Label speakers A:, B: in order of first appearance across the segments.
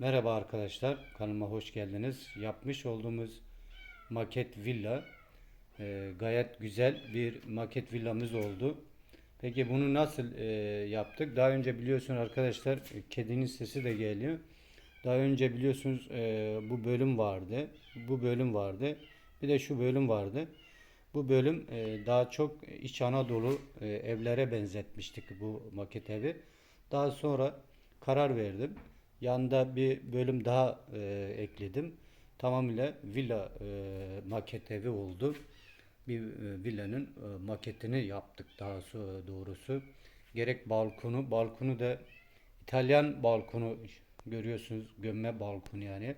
A: Merhaba arkadaşlar, kanalıma hoş geldiniz. Yapmış olduğumuz maket villa e, gayet güzel bir maket villamız oldu. Peki bunu nasıl e, yaptık? Daha önce biliyorsun arkadaşlar, e, kedinin sesi de geliyor. Daha önce biliyorsunuz e, bu bölüm vardı, bu bölüm vardı, bir de şu bölüm vardı. Bu bölüm e, daha çok İç Anadolu e, evlere benzetmiştik bu maket evi. Daha sonra karar verdim. Yanında bir bölüm daha e, ekledim. Tamamıyla villa e, maket evi oldu. Bir e, villanın e, maketini yaptık daha doğrusu. Gerek balkonu, balkonu da İtalyan balkonu görüyorsunuz gömme balkonu yani.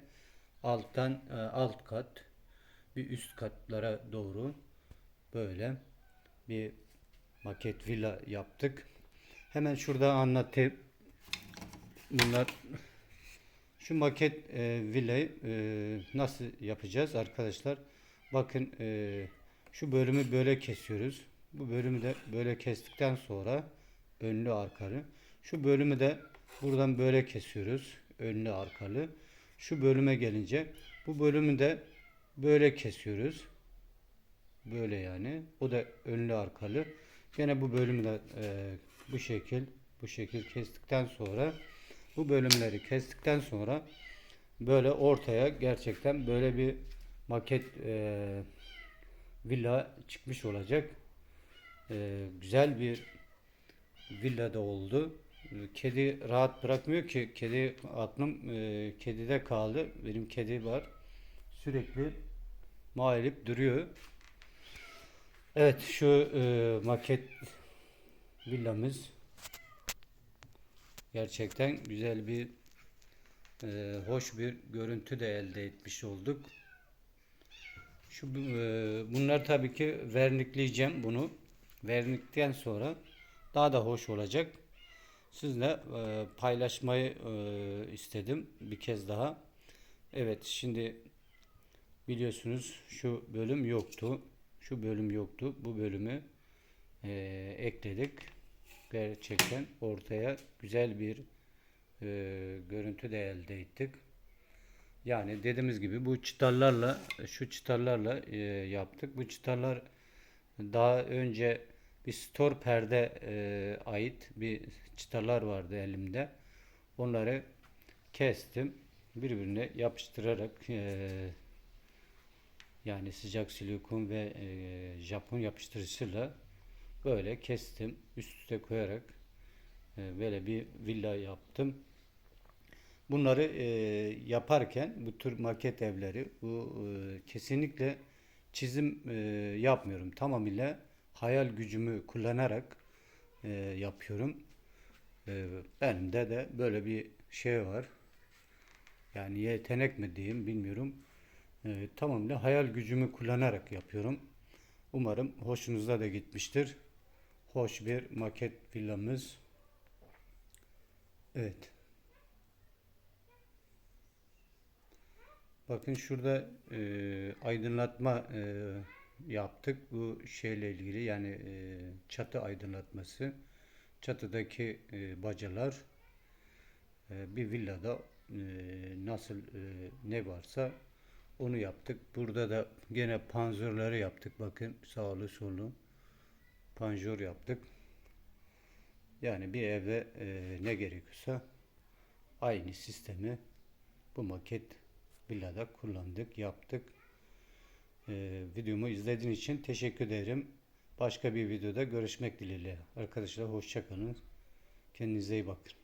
A: Alttan e, alt kat bir üst katlara doğru böyle bir maket villa yaptık. Hemen şurada anlatayım. Bunlar şu maket e, villayı e, nasıl yapacağız arkadaşlar? Bakın e, şu bölümü böyle kesiyoruz. Bu bölümü de böyle kestikten sonra önlü arkalı. Şu bölümü de buradan böyle kesiyoruz. Önlü arkalı. Şu bölüme gelince bu bölümü de böyle kesiyoruz. Böyle yani. O da önlü arkalı. Gene bu bölümü de e, bu şekil bu şekil kestikten sonra bu bölümleri kestikten sonra böyle ortaya gerçekten böyle bir maket e, villa çıkmış olacak. E, güzel bir villa da oldu. Kedi rahat bırakmıyor ki. Kedi aklım e, kedide kaldı. Benim kedi var. Sürekli mağilip duruyor. Evet şu e, maket villamız gerçekten güzel bir e, hoş bir görüntü de elde etmiş olduk. Şu e, bunlar tabii ki vernikleyeceğim bunu. Vernikten sonra daha da hoş olacak. Sizle e, paylaşmayı e, istedim bir kez daha. Evet şimdi biliyorsunuz şu bölüm yoktu. Şu bölüm yoktu. Bu bölümü e, ekledik. Gerçekten ortaya güzel bir e, görüntü de elde ettik. Yani dediğimiz gibi bu çıtalarla şu çıtalarla e, yaptık. Bu çıtalar daha önce bir store perde e, ait bir çıtalar vardı elimde. Onları kestim. Birbirine yapıştırarak e, yani sıcak silikon ve e, Japon yapıştırıcıyla böyle kestim. Üst üste koyarak e, böyle bir villa yaptım. Bunları e, yaparken bu tür maket evleri bu e, kesinlikle çizim e, yapmıyorum. Tamamıyla hayal gücümü kullanarak e, yapıyorum. E, benim de de böyle bir şey var. Yani yetenek mi diyeyim bilmiyorum. E, tamamıyla hayal gücümü kullanarak yapıyorum. Umarım hoşunuza da gitmiştir. Hoş bir maket villamız. Evet. Bakın şurada e, aydınlatma e, yaptık. Bu şeyle ilgili yani e, çatı aydınlatması. Çatıdaki e, bacalar e, bir villada e, nasıl e, ne varsa onu yaptık. Burada da gene panjurları yaptık. Bakın sağlı sollu panjur yaptık. Yani bir evde e, ne gerekiyorsa aynı sistemi bu maket villada kullandık, yaptık. E, videomu izlediğiniz için teşekkür ederim. Başka bir videoda görüşmek dileğiyle. Arkadaşlar hoşçakalın. Kendinize iyi bakın.